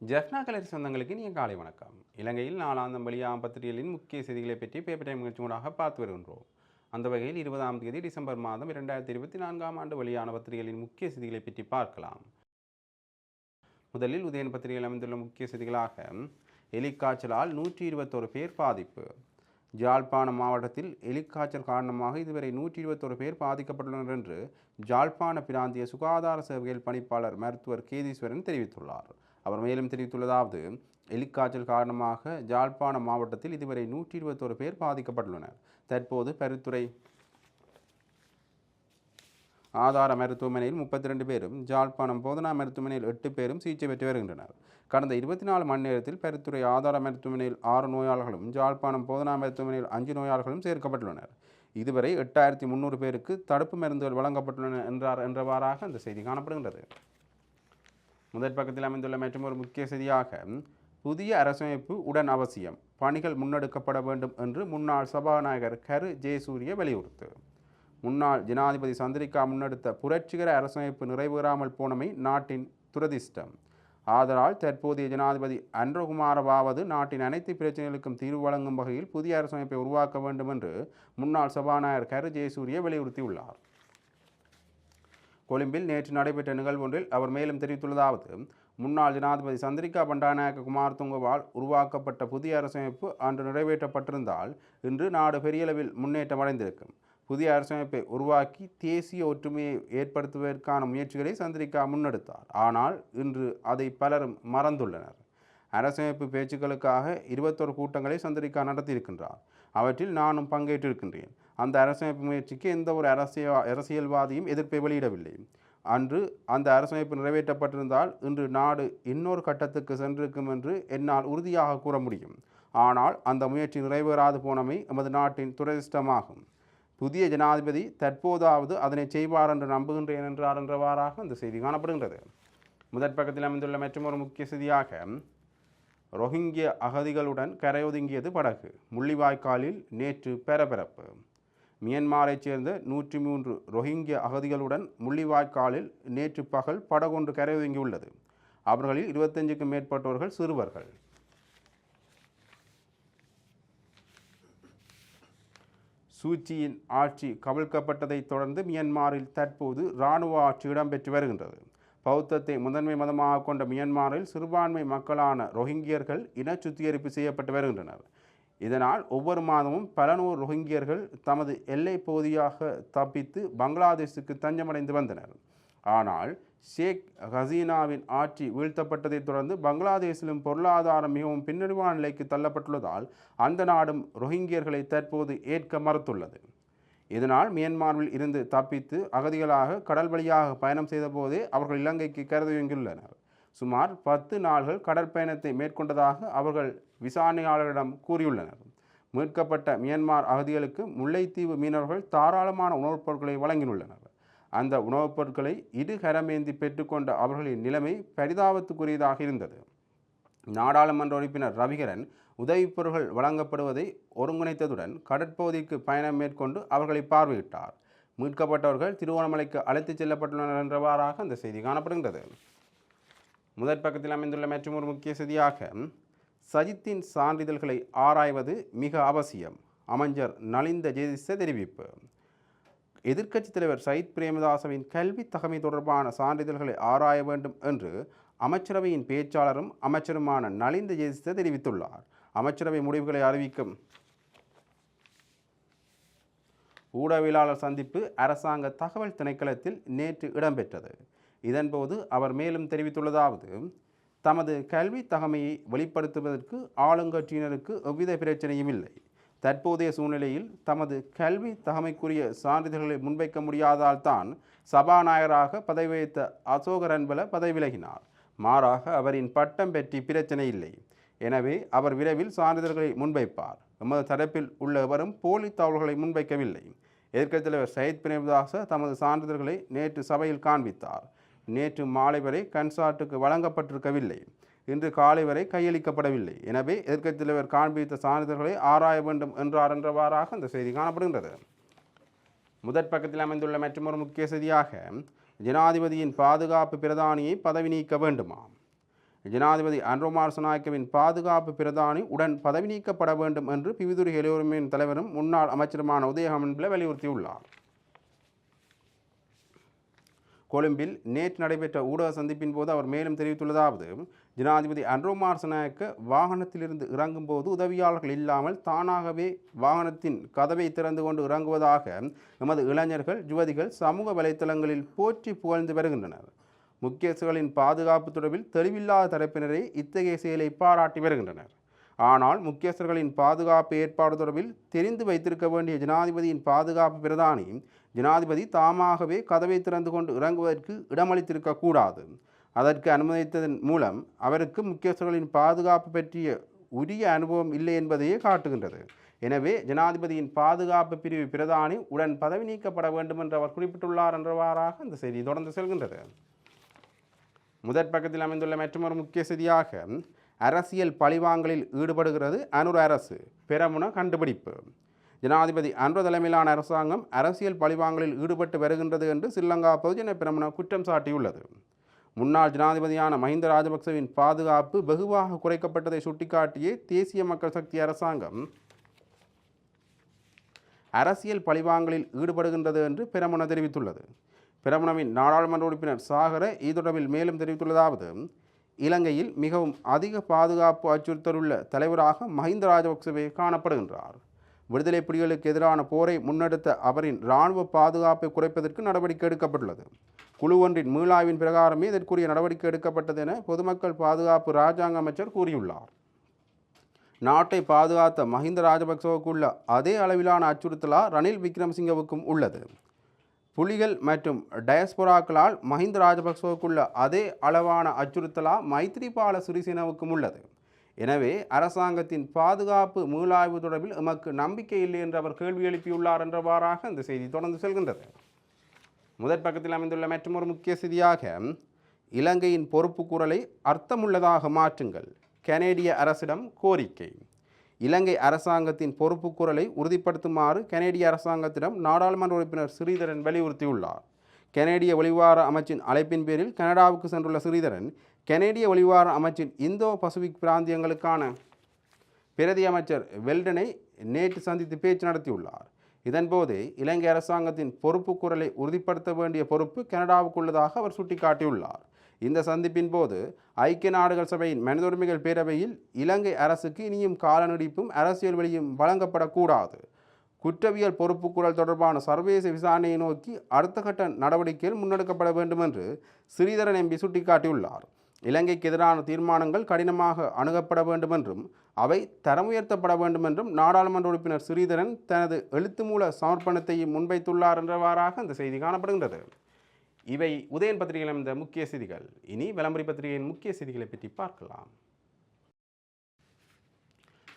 ஜெஃப்னா கலரி சொந்தங்களுக்கு நீங்கள் காலை வணக்கம். இலங்கையில் நாலாந்தம் வழியாம் பத்திரிகைகளின் முக்கிய செய்திகளை பற்றி பேப்பர் டைம் பார்த்து வருகின்றோம். அந்த வகையில் இருபதாம் தேதி டிசம்பர் மாதம் இரண்டாயிரத்தி இருபத்தி நான்காம் ஆண்டு வெளியான பத்திரிகைகளின் முக்கிய செய்திகளை பற்றி பார்க்கலாம். முதலில் உதயன் பத்திரிகையில் அமைந்துள்ள முக்கிய செய்திகளாக எலிக்காய்ச்சலால் நூற்றி இருபத்தோரு பேர் பாதிப்பு. ஜாழ்ப்பாணம் மாவட்டத்தில் எலிக்காய்ச்சல் காரணமாக இதுவரை நூற்றி இருபத்தோரு பேர் பாதிக்கப்பட்டுள்ளனர் என்று ஜாழ்ப்பாண பிராந்திய சுகாதார சேவைகள் பணிப்பாளர் மருத்துவர் கேதீஸ்வரன் தெரிவித்துள்ளார். அவர் மேலும் தெரிவித்துள்ளதாவது எலிக்காய்ச்சல் காரணமாக ஜாழ்ப்பாண மாவட்டத்தில் இதுவரை நூற்றி இருபத்தோரு பேர் பாதிக்கப்பட்டுள்ளனர். தற்போது பருத்துறை ஆதார மருத்துவமனையில் முப்பத்தி ரெண்டு பேரும் ஜாழ்ப்பாணம் போதனா மருத்துவமனையில் எட்டு பேரும் சிகிச்சை பெற்று வருகின்றனர். கடந்த இருபத்தி நாலு மணி நேரத்தில் பெருத்துறை ஆதார மருத்துவமனையில் ஆறு நோயாளர்களும் ஜாழ்ப்பாணம் போதனா மருத்துவமனையில் அஞ்சு நோயாளர்களும் சேர்க்கப்பட்டுள்ளனர். இதுவரை எட்டாயிரத்தி முந்நூறு பேருக்கு தடுப்பு மருந்துகள் வழங்கப்பட்டுள்ளன என்றார் என்றவாறாக அந்த செய்தி காணப்படுகின்றது. முதற் பக்கத்தில் அமைந்துள்ள மற்றும் ஒரு முக்கிய செய்தியாக புதிய அரசமைப்பு உடன் அவசியம். பணிகள் முன்னெடுக்கப்பட வேண்டும் என்று முன்னாள் சபாநாயகர் கரு ஜெயசூரிய வலியுறுத்து. முன்னாள் ஜனாதிபதி சந்திரிகா முன்னெடுத்த புரட்சிகர அரசமைப்பு நிறைவேறாமல் போனமை நாட்டின் துரதிர்ஷ்டம். ஆதலால் தற்போதைய ஜனாதிபதி அன்றகுமாரவாவது நாட்டின் அனைத்து பிரச்சனைகளுக்கும் தீர்வு வழங்கும் வகையில் புதிய அரசமைப்பை உருவாக்க வேண்டும் என்று முன்னாள் சபாநாயகர் கரு ஜெயசூரிய வலியுறுத்தியுள்ளார். கொழும்பில் நேற்று நடைபெற்ற நிகழ்வொன்றில் அவர் மேலும் தெரிவித்துள்ளதாவது முன்னாள் ஜனாதிபதி சந்திரிகா பண்டாநாயக்க குமாரதுங்கவால் உருவாக்கப்பட்ட புதிய அரசமைப்பு அன்று நிறைவேற்றப்பட்டிருந்தால் இன்று நாடு பெரியளவில் முன்னேற்றம் அடைந்திருக்கும். புதிய அரசமைப்பை உருவாக்கி தேசிய ஒற்றுமையை ஏற்படுத்துவதற்கான முயற்சிகளை சந்திரிகா முன்னெடுத்தார். ஆனால் இன்று அதை பலரும் மறந்துள்ளனர். அரசமைப்பு பேச்சுக்களுக்காக இருபத்தொரு கூட்டங்களை சந்திரிகா நடத்தியிருக்கின்றார். அவற்றில் நானும் பங்கேற்றிருக்கின்றேன். அந்த அரசமைப்பு முயற்சிக்கு எந்த ஒரு அரசியல் அரசியல்வாதியும் எதிர்ப்பை வெளியிடவில்லை. அன்று அந்த அரசமைப்பு நிறைவேற்றப்பட்டிருந்தால் இன்று நாடு இன்னொரு கட்டத்துக்கு சென்றிருக்கும் என்று என்னால் உறுதியாக கூற முடியும். ஆனால் அந்த முயற்சி நிறைவேறாது போனமை எமது நாட்டின் துரதிர்ஷ்டமாகும். புதிய ஜனாதிபதி தற்போதாவது அதனை செய்வார் என்று நம்புகின்றேன் என்றார் என்றவாறாக அந்த செய்தி காணப்படுகின்றது. முதற் பக்கத்தில் அமைந்துள்ள மற்றொரு முக்கிய செய்தியாக ரோஹிங்கிய அகதிகளுடன் கரையொதுங்கியது படகு. முள்ளிவாய்க்காலில் நேற்று பரபரப்பு. மியன்மாரைச் சேர்ந்த நூற்றி மூன்று ரொஹிங்கிய அகதிகளுடன் முள்ளிவாய்க்காலில் நேற்று பகல் படகொன்று கரையொதுங்கியுள்ளது. அவர்களில் இருபத்தஞ்சுக்கும் மேற்பட்டவர்கள் சிறுவர்கள். சூச்சியின் ஆட்சி கவிழ்க்கப்பட்டதைத் தொடர்ந்து மியன்மாரில் தற்போது இராணுவ ஆட்சி இடம்பெற்று வருகின்றது. பௌத்தத்தை முதன்மை மதமாக கொண்ட மியன்மாரில் சிறுபான்மை மக்களான ரோஹிங்கியர்கள் இன சுத்திகரிப்பு செய்யப்பட்டு வருகின்றனர். இதனால் ஒவ்வொரு மாதமும் பல நூறு ரோஹிங்கியர்கள் தமது எல்லை பகுதியாக தப்பித்து பங்களாதேஷுக்கு தஞ்சமடைந்து வந்தனர். ஆனால் ஷேக் ஹசீனாவின் ஆட்சி வீழ்த்தப்பட்டதைத் தொடர்ந்து பங்களாதேஷிலும் பொருளாதாரம் மிகவும் பின்னடைவான நிலைக்கு தள்ளப்பட்டுள்ளதால் அந்த நாடும் ரோஹிங்கியர்களை தற்போது ஏற்க மறுத்துள்ளது. இதனால் மியான்மாரில் இருந்து தப்பித்து அகதிகளாக கடல் வழியாக பயணம் செய்தபோதே அவர்கள் இலங்கைக்கு கருதுகின்றனர் சுமார் பத்து நாள்கள் கடற்பயணத்தை மேற்கொண்டதாக அவர்கள் விசாரணையாளரிடம் கூறியுள்ளனர். மீட்கப்பட்ட மியன்மார் அகதிகளுக்கு முல்லைத்தீவு மீனவர்கள் தாராளமான உணவுப் பொருட்களை வழங்கியுள்ளனர். அந்த உணவுப் பொருட்களை இரு கரமேந்தி பெற்றுக்கொண்ட அவர்களின் நிலைமை பரிதாபத்துக்குரியதாக இருந்தது. நாடாளுமன்ற உறுப்பினர் ரவிகரன் உதவிப் பொருட்கள் வழங்கப்படுவதை ஒருங்கிணைத்ததுடன் கடற்பகுதிக்கு பயணம் மேற்கொண்டு அவர்களை பார்வையிட்டார். மீட்கப்பட்டவர்கள் திருவோணமலைக்கு அழைத்துச் செல்லப்பட்டுள்ளனர் என்றவாறாக அந்த செய்தி காணப்படுகின்றது. முதற் பக்கத்தில் அமைந்துள்ள மற்றும் ஒரு முக்கிய செய்தியாக சஜித்தின் சான்றிதழ்களை ஆராய்வது மிக அவசியம் அமைச்சர் நலிந்த ஜெயதிச தெரிவிப்பு. எதிர்க்கட்சித் தலைவர் சயித் பிரேமதாசவின் கல்வி தகமை தொடர்பான சான்றிதழ்களை ஆராய வேண்டும் என்று அமைச்சரவையின் பேச்சாளரும் அமைச்சருமான நலிந்த ஜெயதிச தெரிவித்துள்ளார். அமைச்சரவை முடிவுகளை அறிவிக்கும். ஊடகவியலாளர் சந்திப்பு அரசாங்க தகவல் திணைக்களத்தில் நேற்று இடம்பெற்றது. இதன்போது அவர் மேலும் தெரிவித்துள்ளதாவது தமது கல்வி தகமையை வெளிப்படுத்துவதற்கு ஆளுங்கட்சியினருக்கு எவ்வித பிரச்சனையும் இல்லை. தற்போதைய சூழ்நிலையில் தமது கல்வி தகமைக்குரிய சான்றிதழ்களை முன்வைக்க முடியாதால் தான் சபாநாயகராக பதவி வைத்த அசோக ரன்பல பதவி விலகினார் மாறாக அவரின் பட்டம் பற்றி பிரச்சனை இல்லை. எனவே அவர் விரைவில் சான்றிதழ்களை முன்வைப்பார். எமது தரப்பில் உள்ள எவரும் போலி தகவல்களை முன்வைக்கவில்லை. எதிர்க்கட்சித் தலைவர் சயித் பிரேமதாச தமது சான்றிதழ்களை நேற்று சபையில் காண்பித்தார். நேற்று மாலை வரை கன்சார்ட்டுக்கு வழங்கப்பட்டிருக்கவில்லை. இன்று காலை வரை கையளிக்கப்படவில்லை. எனவே எதிர்க்கட்சித் தலைவர் காண்பித்த சான்றிதழ்களை ஆராய வேண்டும் என்றார் என்றவாறாக அந்த செய்தி காணப்படுகின்றது. முதற் பக்கத்தில் அமைந்துள்ள மற்றொரு முக்கிய செய்தியாக ஜனாதிபதியின் பாதுகாப்பு பிரதானியை பதவி நீக்க வேண்டுமா? ஜனாதிபதி அன்ரோமார் சனாயக்கவின் பாதுகாப்பு பிரதானி உடன் பதவி நீக்கப்பட வேண்டும் என்று பிவிதுரி இளையோரிமையின் தலைவரும் முன்னாள் அமைச்சருமான உதயகமன்பில வலியுறுத்தியுள்ளார். கொழும்பில் நேற்று நடைபெற்ற ஊடக சந்திப்பின் போது அவர் மேலும் தெரிவித்துள்ளதாவது ஜனாதிபதி அன்ரோ சனாயக்க வாகனத்திலிருந்து இறங்கும்போது உதவியாளர்கள் இல்லாமல் தானாகவே வாகனத்தின் கதவை திறந்து கொண்டு இறங்குவதாக நமது இளைஞர்கள் யுவதிகள் சமூக வலைத்தளங்களில் போற்றி புகழ்ந்து வருகின்றனர். முக்கியஸ்தர்களின் பாதுகாப்பு தொடர்பில் தெளிவில்லாத தரப்பினரே இத்தகைய செயலை பாராட்டி வருகின்றனர். ஆனால் முக்கியஸ்தர்களின் பாதுகாப்பு ஏற்பாடு தொடர்பில் தெரிந்து வைத்திருக்க வேண்டிய ஜனாதிபதியின் பாதுகாப்பு பிரதானி ஜனாதிபதி தாமாகவே கதவை திறந்து கொண்டு இறங்குவதற்கு இடமளித்திருக்கக்கூடாது அதற்கு அனுமதித்ததன் மூலம் அவருக்கு முக்கியஸ்தர்களின் பாதுகாப்பு பற்றிய உரிய அனுபவம் இல்லை என்பதையே காட்டுகின்றது. எனவே ஜனாதிபதியின் பாதுகாப்பு பிரிவு பிரதானி உடன் பதவி நீக்கப்பட வேண்டும் என்று அவர் குறிப்பிட்டுள்ளார் என்றவாறாக இந்த செய்தி தொடர்ந்து செல்கின்றது. முதற் பக்கத்தில் அமைந்துள்ள மற்றொரு முக்கிய செய்தியாக அரசியல் பழிவாங்கலில் ஈடுபடுகிறது அனுர் அரசு. பெரமுன கண்டுபிடிப்பு. ஜனாதிபதி அன்ர தலைமையிலான அரசாங்கம் அரசியல் பழிவாங்கலில் ஈடுபட்டு வருகின்றது என்று ஸ்ரீலங்கா பொதுஜன பிரமுன குற்றம் சாட்டியுள்ளது. முன்னாள் ஜனாதிபதியான மஹிந்த ராஜபக்சவின் பாதுகாப்பு வெகுவாக குறைக்கப்பட்டதை சுட்டிக்காட்டியே தேசிய மக்கள் சக்தி அரசாங்கம் அரசியல் பழிவாங்கலில் ஈடுபடுகின்றது என்று பெரமுன தெரிவித்துள்ளது. பெரமுனவின் நாடாளுமன்ற உறுப்பினர் சாகர தொடர்பில் மேலும் தெரிவித்துள்ளதாவது இலங்கையில் மிகவும் அதிக பாதுகாப்பு அச்சுறுத்தலுள்ள தலைவராக மஹிந்த ராஜபக்சவே காணப்படுகின்றார். விடுதலை புலிகளுக்கு எதிரான போரை முன்னெடுத்த அவரின் இராணுவ பாதுகாப்பை குறைப்பதற்கு நடவடிக்கை எடுக்கப்பட்டுள்ளது. குழு ஒன்றின் மீளாய்வின் பிரகாரமே இதற்குரிய நடவடிக்கை எடுக்கப்பட்டது என பொதுமக்கள் பாதுகாப்பு இராஜாங்க அமைச்சர் கூறியுள்ளார். நாட்டை பாதுகாத்த மஹிந்த ராஜபக்சவுக்கு உள்ள அதே அளவிலான அச்சுறுத்தலா ரணில் விக்ரமசிங்கவுக்கும் உள்ளது. புலிகள் மற்றும் டயஸ்பொராக்களால் மஹிந்த ராஜபக்சவுக்குள்ள அதே அளவான அச்சுறுத்தலா மைத்ரிபால சிறிசேனவுக்கும் உள்ளது. எனவே அரசாங்கத்தின் பாதுகாப்பு மீளாய்வு தொடர்பில் எமக்கு நம்பிக்கை இல்லை என்று அவர் கேள்வி எழுப்பியுள்ளார் என்றவாறாக இந்த செய்தி தொடர்ந்து செல்கின்றது. முதற் பக்கத்தில் அமைந்துள்ள மற்றொரு முக்கிய செய்தியாக இலங்கையின் பொறுப்பு குரலை அர்த்தமுள்ளதாக மாற்றுங்கள். கனேடிய அரசிடம் கோரிக்கை. இலங்கை அரசாங்கத்தின் பொறுப்பு குரலை உறுதிப்படுத்துமாறு கனேடிய அரசாங்கத்திடம் நாடாளுமன்ற உறுப்பினர் ஸ்ரீதரன் வலியுறுத்தியுள்ளார். கனேடிய ஒளிவார அமைச்சின் அழைப்பின் பேரில் கனடாவுக்கு சென்றுள்ள ஸ்ரீதரன் கனேடிய ஒளிவார அமைச்சின் இந்தோ பசிபிக் பிராந்தியங்களுக்கான பிரதி அமைச்சர் வெல்டனை நேற்று சந்தித்து பேச்சு நடத்தியுள்ளார். இதன்போது இலங்கை அரசாங்கத்தின் பொறுப்பு குரலை உறுதிப்படுத்த வேண்டிய பொறுப்பு கனடாவுக்கு உள்ளதாக அவர் சுட்டிக்காட்டியுள்ளார். இந்த சந்திப்பின் போது ஐக்கிய நாடுகள் சபையின் மனித உரிமைகள் பேரவையில் இலங்கை அரசுக்கு இனியும் காலநடிப்பும் அரசியல் வழியும் வழங்கப்படக்கூடாது. குற்றவியல் பொறுப்புக்குரல் தொடர்பான சர்வதேச விசாரணையை நோக்கி அடுத்த கட்ட நடவடிக்கைகள் முன்னெடுக்கப்பட வேண்டும் என்று ஸ்ரீதரன் எம்பி சுட்டிக்காட்டியுள்ளார். இலங்கைக்கு எதிரான தீர்மானங்கள் கடினமாக அணுகப்பட வேண்டும் என்றும் அவை தரம் உயர்த்தப்பட வேண்டும் என்றும் நாடாளுமன்ற உறுப்பினர் ஸ்ரீதரன் தனது எழுத்து மூல சமர்ப்பணத்தையும் முன்வைத்துள்ளார் என்றவாறாக அந்த செய்தி காணப்படுகின்றது. இவை உதயன் பத்திரிகையில் இந்த முக்கிய செய்திகள். இனி விளம்பரி பத்திரிகையின் முக்கிய செய்திகளை பற்றி பார்க்கலாம்.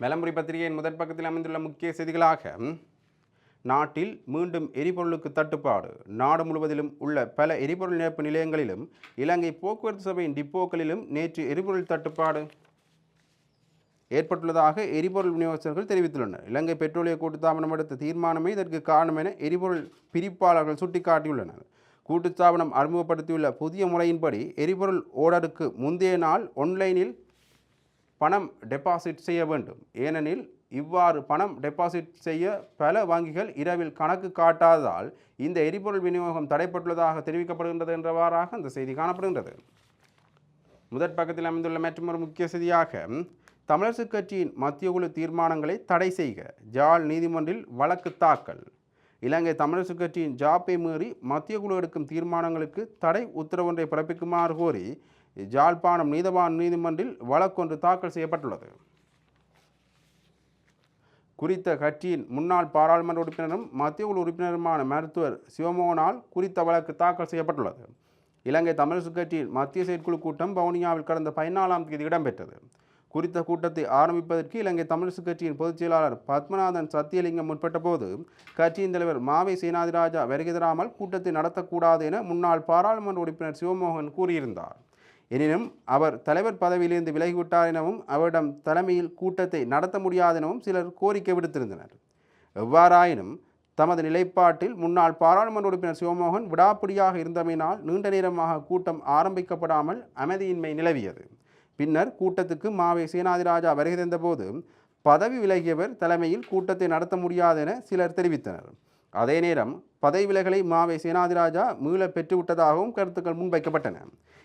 விளம்பரி பத்திரிகையின் முதற் பக்கத்தில் அமைந்துள்ள முக்கிய செய்திகளாக நாட்டில் மீண்டும் எரிபொருளுக்கு தட்டுப்பாடு. நாடு முழுவதிலும் உள்ள பல எரிபொருள் நிரப்பு நிலையங்களிலும் இலங்கை போக்குவரத்து சபையின் டிப்போக்களிலும் நேற்று எரிபொருள் தட்டுப்பாடு ஏற்பட்டுள்ளதாக எரிபொருள் விநியோகஸ்தர்கள் தெரிவித்துள்ளனர். இலங்கை பெட்ரோலிய கூட்டுத்தாபனம் எடுத்த தீர்மானமே இதற்கு காரணம் என எரிபொருள் பிரிப்பாளர்கள் சுட்டிக்காட்டியுள்ளனர். கூட்டுத்தாபனம் அறிமுகப்படுத்தியுள்ள புதிய முறையின்படி எரிபொருள் ஓடருக்கு முந்தைய நாள் ஒன்லைனில் பணம் டெபாசிட் செய்ய வேண்டும். ஏனெனில் இவ்வாறு பணம் டெபாசிட் செய்ய பல வங்கிகள் இரவில் கணக்கு காட்டாததால் இந்த எரிபொருள் விநியோகம் தடைப்பட்டுள்ளதாக தெரிவிக்கப்படுகின்றது என்றவாறாக அந்த செய்தி காணப்படுகின்றது. முதற் பக்கத்தில் அமைந்துள்ள மற்றொரு முக்கிய செய்தியாக தமிழரசுக் கட்சியின் மத்திய குழு தீர்மானங்களை தடை செய்க. ஜாழ் நீதிமன்றில் வழக்கு தாக்கல். இலங்கை தமிழரசு கட்சியின் ஜாப்பை மீறி மத்திய குழு எடுக்கும் தீர்மானங்களுக்கு தடை உத்தரவொன்றை பிறப்பிக்குமாறு கோரி ஜாழ்ப்பாணம் நீதவான் நீதிமன்றில் வழக்கொன்று தாக்கல் செய்யப்பட்டுள்ளது. குறித்த கட்சியின் முன்னாள் பாராளுமன்ற உறுப்பினரும் மத்திய குழு உறுப்பினருமான மருத்துவர் சிவமோகனால் குறித்த வழக்கு தாக்கல் செய்யப்பட்டுள்ளது. இலங்கை தமிழரசு கட்சியின் மத்திய செயற்குழு கூட்டம் வவுனியாவில் கடந்த பதினாலாம் தேதி இடம்பெற்றது. குறித்த கூட்டத்தை ஆரம்பிப்பதற்கு இலங்கை தமிழரசு கட்சியின் பொதுச் செயலாளர் பத்மநாதன் சத்தியலிங்கம் முற்பட்ட போது கட்சியின் தலைவர் மாவை சேனாதிராஜா வருகை தராமல் கூட்டத்தை நடத்தக்கூடாது என முன்னாள் பாராளுமன்ற உறுப்பினர் சிவமோகன் கூறியிருந்தார். எனினும் அவர் தலைவர் பதவியிலிருந்து விலகிவிட்டார் எனவும் அவரிடம் தலைமையில் கூட்டத்தை நடத்த முடியாது எனவும் சிலர் கோரிக்கை விடுத்திருந்தனர். எவ்வாறாயினும் தமது நிலைப்பாட்டில் முன்னாள் பாராளுமன்ற உறுப்பினர் சிவமோகன் விடாப்பிடியாக இருந்தமையினால் நீண்ட நேரமாக கூட்டம் ஆரம்பிக்கப்படாமல் அமைதியின்மை நிலவியது. பின்னர் கூட்டத்துக்கு மாவை சேனாதிராஜா வருகை தந்தபோது பதவி விலகியவர் தலைமையில் கூட்டத்தை நடத்த முடியாது என சிலர் தெரிவித்தனர். அதே நேரம் பதவி விலகலை மாவை சேனாதிராஜா மீள பெற்றுவிட்டதாகவும் கருத்துக்கள் முன்வைக்கப்பட்டன.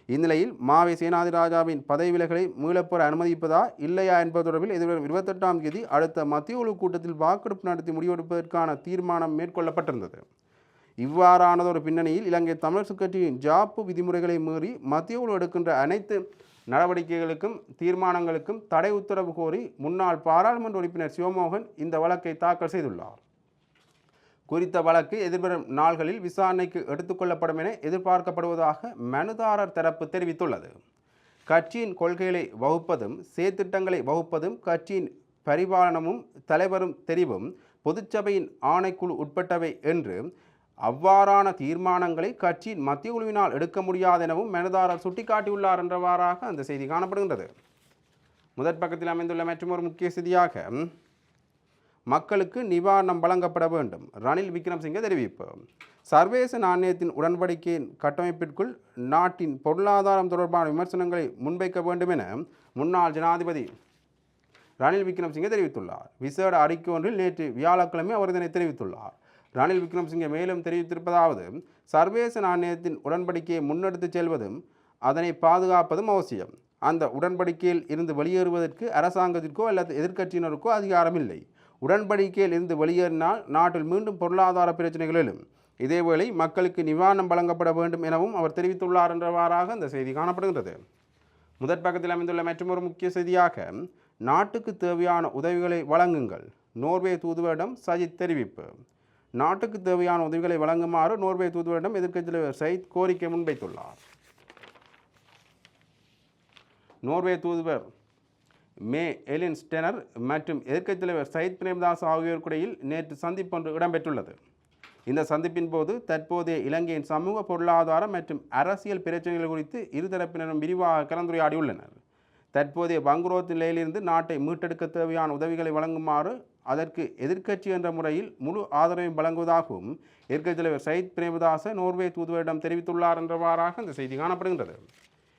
இந்நிலையில் மாவை சேனாதிராஜாவின் பதவி விலகலை மீளப்பெற அனுமதிப்பதா இல்லையா என்பது தொடர்பில் எதிர்வரும் இருபத்தெட்டாம் தேதி அடுத்த மத்திய குழு கூட்டத்தில் வாக்கெடுப்பு நடத்தி முடிவெடுப்பதற்கான தீர்மானம் மேற்கொள்ளப்பட்டிருந்தது. இவ்வாறானதொரு பின்னணியில் இலங்கை தமிழர் கட்சியின் ஜாப்பு விதிமுறைகளை மீறி மத்திய குழு எடுக்கின்ற அனைத்து நடவடிக்கைகளுக்கும் தீர்மானங்களுக்கும் தடை உத்தரவு கோரி முன்னாள் பாராளுமன்ற உறுப்பினர் சிவமோகன் இந்த வழக்கை தாக்கல் செய்துள்ளார். குறித்த வழக்கு எதிர்வரும் நாள்களில் விசாரணைக்கு எடுத்துக்கொள்ளப்படும் என எதிர்பார்க்கப்படுவதாக மனுதாரர் தரப்பு தெரிவித்துள்ளது. கட்சியின் கொள்கைகளை வகுப்பதும் செயற்திட்டங்களை வகுப்பதும் கட்சியின் பரிபாலனமும் தலைவரும் தெரிவும் பொதுச்சபையின் ஆணைக்குழு உட்பட்டவை என்று அவ்வாறான தீர்மானங்களை கட்சியின் மத்திய குழுவினால் எடுக்க முடியாது எனவும் மனுதாரர் சுட்டிக்காட்டியுள்ளார் என்றவாறாக அந்த செய்தி காணப்படுகின்றது. முதற் பக்கத்தில் அமைந்துள்ள மற்றொரு முக்கிய செய்தியாக மக்களுக்கு நிவாரணம் வழங்கப்பட வேண்டும். ரணில் விக்ரம்சிங்கே தெரிவிப்பு. சர்வதேச நாணயத்தின் உடன்படிக்கையின் கட்டமைப்பிற்குள் நாட்டின் பொருளாதாரம் தொடர்பான விமர்சனங்களை முன்வைக்க வேண்டும் என முன்னாள் ஜனாதிபதி ரணில் விக்ரம்சிங்கே தெரிவித்துள்ளார். விசேட அறிக்கை ஒன்றில் நேற்று வியாழக்கிழமை அவர் இதனை தெரிவித்துள்ளார். ரணில் விக்ரம்சிங்கே மேலும் தெரிவித்திருப்பதாவது சர்வதேச நாணயத்தின் உடன்படிக்கையை முன்னெடுத்துச் செல்வதும் அதனை பாதுகாப்பதும் அவசியம். அந்த உடன்படிக்கையில் இருந்து வெளியேறுவதற்கு அரசாங்கத்திற்கோ அல்லது எதிர்க்கட்சியினருக்கோ அதிகாரம் இல்லை உடன்படிக்கையில் இருந்து வெளியேறினால் நாட்டில் மீண்டும் பொருளாதார பிரச்சனைகள் எழும் இதேவேளை மக்களுக்கு நிவாரணம் வழங்கப்பட வேண்டும் எனவும் அவர் தெரிவித்துள்ளார் என்றவாறாக அந்த செய்தி காணப்படுகிறது முதற் பக்கத்தில் அமைந்துள்ள மற்றொரு முக்கிய செய்தியாக நாட்டுக்கு தேவையான உதவிகளை வழங்குங்கள். நோர்வே தூதுவரிடம் சஜித் தெரிவிப்பு. நாட்டுக்கு தேவையான உதவிகளை வழங்குமாறு நோர்வே தூதுவரிடம் எதிர்க்கட்சி தலைவர் சயித் கோரிக்கை முன்வைத்துள்ளார். நோர்வே தூதுவர் மே எலின் ஸ்டெனர் மற்றும் எதிர்க்கட்சித் தலைவர் சயித் பிரேமதாஸ் ஆகியோருக்கிடையில் நேற்று சந்திப்பு ஒன்று இடம்பெற்றுள்ளது. இந்த சந்திப்பின் போது தற்போதைய இலங்கையின் சமூக பொருளாதார மற்றும் அரசியல் பிரச்சனைகள் குறித்து இருதரப்பினரும் விரிவாக கலந்துரையாடியுள்ளனர். தற்போதைய பங்குரோத் நிலையிலிருந்து நாட்டை மீட்டெடுக்க தேவையான உதவிகளை வழங்குமாறு அதற்கு எதிர்க்கட்சி என்ற முறையில் முழு ஆதரவையும் வழங்குவதாகவும் எதிர்க்கட்சித் தலைவர் சயித் பிரேமதாச நோர்வே தூதுவரிடம் தெரிவித்துள்ளார் என்றவாறாக அந்த செய்தி காணப்படுகின்றது.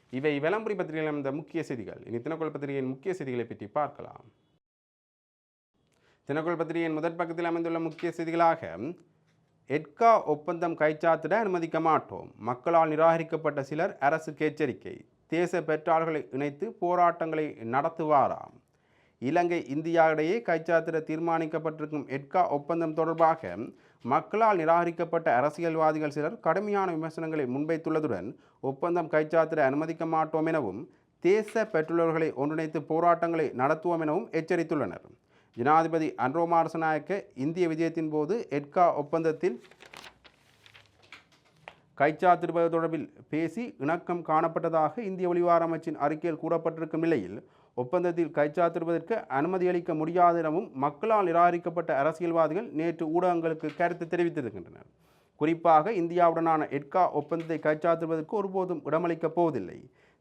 இவை விளம்பரி பத்திரிகையில் இந்த முக்கிய செய்திகள். இனி தினக்குள் பத்திரிகையின் முக்கிய செய்திகளை பற்றி பார்க்கலாம். தினக்குள் பத்திரிகையின் முதற் பக்கத்தில் அமைந்துள்ள முக்கிய செய்திகளாக எட்கா ஒப்பந்தம் கைச்சாத்திட அனுமதிக்க மாட்டோம். மக்களால் நிராகரிக்கப்பட்ட சிலர் அரசுக்கு எச்சரிக்கை தேச பெற்றாளர்களை இணைத்து போராட்டங்களை நடத்துவாராம். இலங்கை இந்தியா இடையே தீர்மானிக்கப்பட்டிருக்கும் எட்கா ஒப்பந்தம் தொடர்பாக மக்களால் நிராகரிக்கப்பட்ட அரசியல்வாதிகள் சிலர் கடுமையான விமர்சனங்களை முன்வைத்துள்ளதுடன் ஒப்பந்தம் கைச்சாத்திர அனுமதிக்க மாட்டோம் எனவும் தேச பெற்றுள்ளவர்களை ஒன்றிணைத்து போராட்டங்களை நடத்துவோம் எனவும் எச்சரித்துள்ளனர். ஜனாதிபதி அன்ரோ மாரசநாயக்க இந்திய விஜயத்தின் போது எட்கா ஒப்பந்தத்தில் கைச்சாத்திருப்பது தொடர்பில் பேசி இணக்கம் காணப்பட்டதாக இந்திய ஒளிவார அமைச்சின் அறிக்கையில் கூறப்பட்டிருக்கும் நிலையில் ஒப்பந்தத்தில் கைச்சாத்திடுவதற்கு அனுமதி அளிக்க முடியாது எனவும் மக்களால் நிராகரிக்கப்பட்ட அரசியல்வாதிகள் நேற்று ஊடகங்களுக்கு கருத்து தெரிவித்திருக்கின்றனர். குறிப்பாக இந்தியாவுடனான எட்கா ஒப்பந்தத்தை கைச்சாத்திடுவதற்கு ஒருபோதும் இடமளிக்கப் போவதில்லை.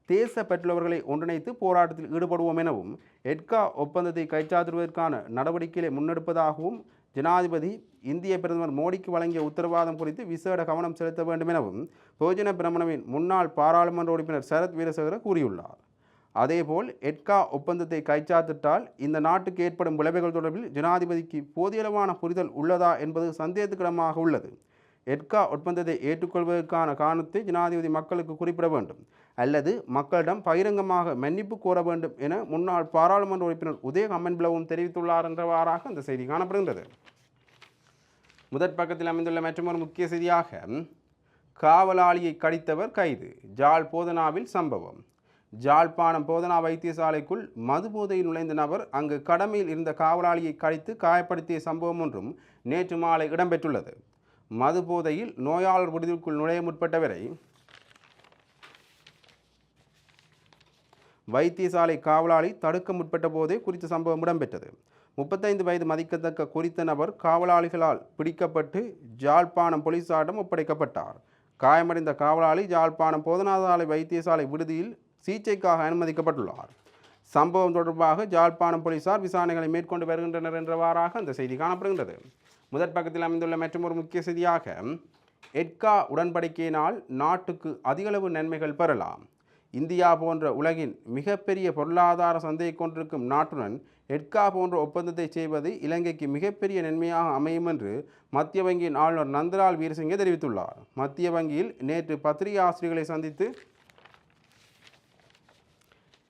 தேச பெற்றுள்ளவர்களை ஒன்றிணைத்து போராட்டத்தில் ஈடுபடுவோம் எனவும் எட்கா ஒப்பந்தத்தை கைச்சாத்திடுவதற்கான நடவடிக்கைகளை முன்னெடுப்பதாகவும் ஜனாதிபதி இந்திய பிரதமர் மோடிக்கு வழங்கிய உத்தரவாதம் குறித்து விசேட கவனம் செலுத்த வேண்டும் எனவும் பொதுஜன பிரமணவின் முன்னாள் பாராளுமன்ற உறுப்பினர் சரத் வீரசேகர கூறியுள்ளார். அதேபோல் எட்கா ஒப்பந்தத்தை கைச்சாத்திட்டால் இந்த நாட்டுக்கு ஏற்படும் விளைவுகள் தொடர்பில் ஜனாதிபதிக்கு போதியளவான புரிதல் உள்ளதா என்பது சந்தேகத்துக்கிடமாக உள்ளது. எட்கா ஒப்பந்தத்தை ஏற்றுக்கொள்வதற்கான காரணத்தை ஜனாதிபதி மக்களுக்கு குறிப்பிட வேண்டும். அல்லது மக்களிடம் பகிரங்கமாக மன்னிப்பு கோர வேண்டும் என முன்னாள் பாராளுமன்ற உறுப்பினர் உதய அம்மன்பிளவும் தெரிவித்துள்ளார் என்றவாறாக அந்த செய்தி காணப்படுகின்றது. முதற் பக்கத்தில் அமைந்துள்ள மற்றொரு முக்கிய செய்தியாக காவலாளியை கடித்தவர் கைது ஜாழ் போதனாவில் சம்பவம். ஜாழ்ப்பாணம் போதனா வைத்தியசாலைக்குள் மது போதையில் நுழைந்த நபர் அங்கு கடமையில் இருந்த காவலாளியை கழித்து காயப்படுத்திய சம்பவம் ஒன்றும் நேற்று மாலை இடம்பெற்றுள்ளது. மது போதையில் நோயாளர் விடுதிக்குள் நுழைய முற்பட்டவரை வைத்தியசாலை காவலாளி தடுக்க முற்பட்ட போதே குறித்த சம்பவம் இடம்பெற்றது. முப்பத்தைந்து வயது மதிக்கத்தக்க குறித்த நபர் காவலாளிகளால் பிடிக்கப்பட்டு ஜாழ்ப்பாணம் போலீசாரிடம் ஒப்படைக்கப்பட்டார். காயமடைந்த காவலாளி ஜாழ்ப்பாணம் போதனாசாலை வைத்தியசாலை விடுதியில் சிகிச்சைக்காக அனுமதிக்கப்பட்டுள்ளார். சம்பவம் தொடர்பாக ஜாழ்ப்பாணம் போலீசார் விசாரணைகளை மேற்கொண்டு வருகின்றனர் என்றவாறாக அந்த செய்தி காணப்படுகின்றது. முதற் பக்கத்தில் அமைந்துள்ள மற்றொரு முக்கிய செய்தியாக எட்கா உடன்படிக்கையினால் நாட்டுக்கு அதிகளவு நன்மைகள் பெறலாம். இந்தியா போன்ற உலகின் மிகப்பெரிய பொருளாதார சந்தையை கொண்டிருக்கும் நாட்டுடன் எட்கா போன்ற ஒப்பந்தத்தை செய்வது இலங்கைக்கு மிகப்பெரிய நன்மையாக அமையும் என்று மத்திய வங்கியின் ஆளுநர் நந்தலால் வீரசிங்கே தெரிவித்துள்ளார். மத்திய வங்கியில் நேற்று பத்திரிகை ஆசிரியர்களை சந்தித்து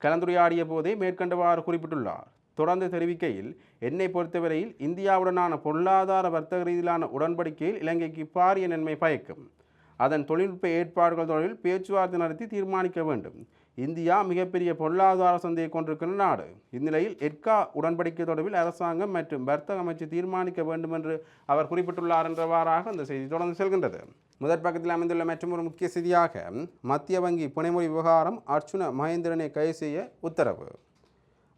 கலந்துரையாடிய போதே மேற்கண்டவாறு குறிப்பிட்டுள்ளார். தொடர்ந்து தெரிவிக்கையில் என்னை பொறுத்தவரையில் இந்தியாவுடனான பொருளாதார வர்த்தக ரீதியிலான உடன்படிக்கையில் இலங்கைக்கு பாரிய நன்மை பயக்கும். அதன் தொழில்நுட்ப ஏற்பாடுகள் தொடர்பில் பேச்சுவார்த்தை நடத்தி தீர்மானிக்க வேண்டும். இந்தியா மிகப்பெரிய பொருளாதார சந்தையை கொண்டிருக்கிற நாடு. இந்நிலையில் எட்கா உடன்படிக்கை தொடர்பில் அரசாங்கம் மற்றும் வர்த்தக அமைச்சு தீர்மானிக்க வேண்டும் என்று அவர் குறிப்பிட்டுள்ளார் என்றவாறாக அந்த செய்தி தொடர்ந்து செல்கின்றது. முதற் பக்கத்தில் அமைந்துள்ள மற்றும் ஒரு முக்கிய செய்தியாக மத்திய வங்கி புனைமொழி விவகாரம் அர்ச்சுன மகேந்திரனை கைது செய்ய உத்தரவு.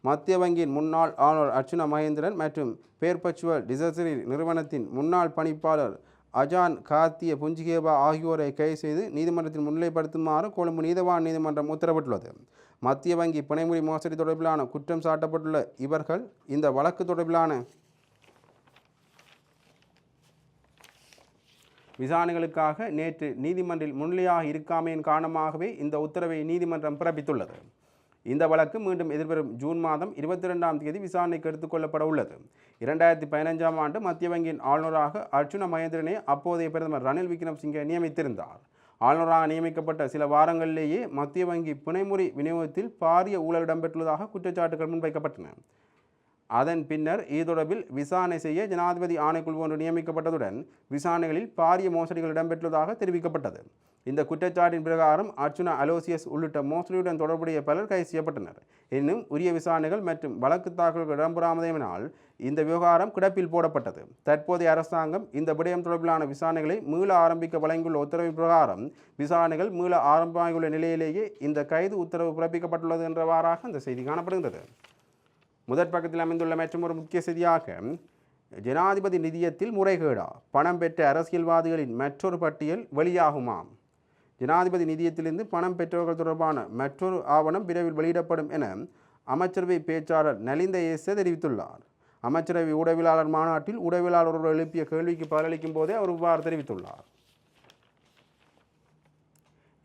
மத்திய வங்கியின் முன்னாள் ஆளுநர் அர்ச்சுனா மகேந்திரன் மற்றும் பேர்பச்சுவல் டிசசரி நிறுவனத்தின் முன்னாள் பணிப்பாளர் அஜான் கார்த்திய புஞ்சிகேபா ஆகியோரை கைது செய்து நீதிமன்றத்தில் முன்னிலைப்படுத்துமாறு கொழும்பு நீதவான் நீதிமன்றம் உத்தரவிட்டுள்ளது. மத்திய வங்கி பிணைமுறை மோசடி தொடர்பிலான குற்றம் சாட்டப்பட்டுள்ள இவர்கள் இந்த வழக்கு தொடர்பிலான விசாரணைகளுக்காக நேற்று நீதிமன்றில் முன்னிலையாக இருக்காமையின் காரணமாகவே இந்த உத்தரவை நீதிமன்றம் பிறப்பித்துள்ளது. இந்த வழக்கு மீண்டும் எதிர்வரும் ஜூன் மாதம் இருபத்தி ரெண்டாம் தேதி விசாரணைக்கு எடுத்துக்கொள்ளப்பட உள்ளது. இரண்டாயிரத்தி பதினைஞ்சாம் ஆண்டு மத்திய வங்கியின் ஆளுநராக அர்ச்சுன மகேந்திரனை அப்போதைய பிரதமர் ரணில் விக்ரம்சிங்கை நியமித்திருந்தார். ஆளுநராக நியமிக்கப்பட்ட சில வாரங்களிலேயே மத்திய வங்கி புனைமுறை விநியோகத்தில் பாரிய ஊழல் இடம்பெற்றுள்ளதாக குற்றச்சாட்டுகள் முன்வைக்கப்பட்டன. அதன் பின்னர் இது தொடர்பில் விசாரணை செய்ய ஜனாதிபதி ஆணைக்குழு ஒன்று நியமிக்கப்பட்டதுடன் விசாரணைகளில் பாரிய மோசடிகள் இடம்பெற்றுள்ளதாக தெரிவிக்கப்பட்டது. இந்த குற்றச்சாட்டின் பிரகாரம் அர்ச்சுனா அலோசியஸ் உள்ளிட்ட மோசடியுடன் தொடர்புடைய பலர் கைது செய்யப்பட்டனர். எனினும் உரிய விசாரணைகள் மற்றும் வழக்கு தாக்கல்கள் இடம்பெறாமதனால் இந்த விவகாரம் கிடப்பில் போடப்பட்டது. தற்போதைய அரசாங்கம் இந்த விடயம் தொடர்பிலான விசாரணைகளை மீள ஆரம்பிக்க வழங்கியுள்ள உத்தரவு பிரகாரம் விசாரணைகள் மீள ஆரம்பமாகியுள்ள நிலையிலேயே இந்த கைது உத்தரவு பிறப்பிக்கப்பட்டுள்ளது என்றவாறாக இந்த செய்தி காணப்படுகின்றது. முதற் பக்கத்தில் அமைந்துள்ள மற்றும் ஒரு முக்கிய செய்தியாக ஜனாதிபதி நிதியத்தில் முறைகேடா பணம் பெற்ற அரசியல்வாதிகளின் மற்றொரு பட்டியல் வெளியாகுமாம். ஜனாதிபதி நிதியத்திலிருந்து பணம் பெற்றவர்கள் தொடர்பான மற்றொரு ஆவணம் விரைவில் வெளியிடப்படும் என அமைச்சரவை பேச்சாளர் நலிந்த ஏச தெரிவித்துள்ளார். அமைச்சரவை ஊடகவியலாளர் மாநாட்டில் ஊடகவியலாளர் எழுப்பிய கேள்விக்கு பதிலளிக்கும் போதே அவர் இவ்வாறு தெரிவித்துள்ளார்.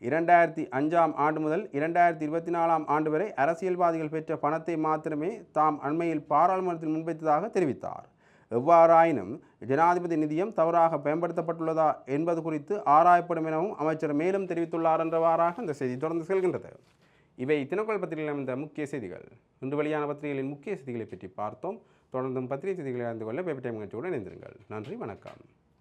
இரண்டாயிரத்தி அஞ்சாம் ஆண்டு முதல் இரண்டாயிரத்தி இருபத்தி நாலாம் ஆண்டு வரை அரசியல்வாதிகள் பெற்ற பணத்தை மாத்திரமே தாம் அண்மையில் பாராளுமன்றத்தில் முன்வைத்ததாக தெரிவித்தார். எவ்வாறாயினும் ஜனாதிபதி நிதியம் தவறாக பயன்படுத்தப்பட்டுள்ளதா என்பது குறித்து ஆராயப்படும் எனவும் அமைச்சர் மேலும் தெரிவித்துள்ளார் என்றவாறாக இந்த செய்தி தொடர்ந்து செல்கின்றது. இவை தினக்கோள் பத்திரிகையில் அமைந்த முக்கிய செய்திகள். இன்று வெளியான பத்திரிகைகளின் முக்கிய செய்திகளை பற்றி பார்த்தோம். தொடர்ந்தும் பத்திரிகை செய்திகளை அறிந்து கொள்ள பேப்பர் டைம் நிகழ்ச்சியுடன் இணைந்திருங்கள். நன்றி வணக்கம்.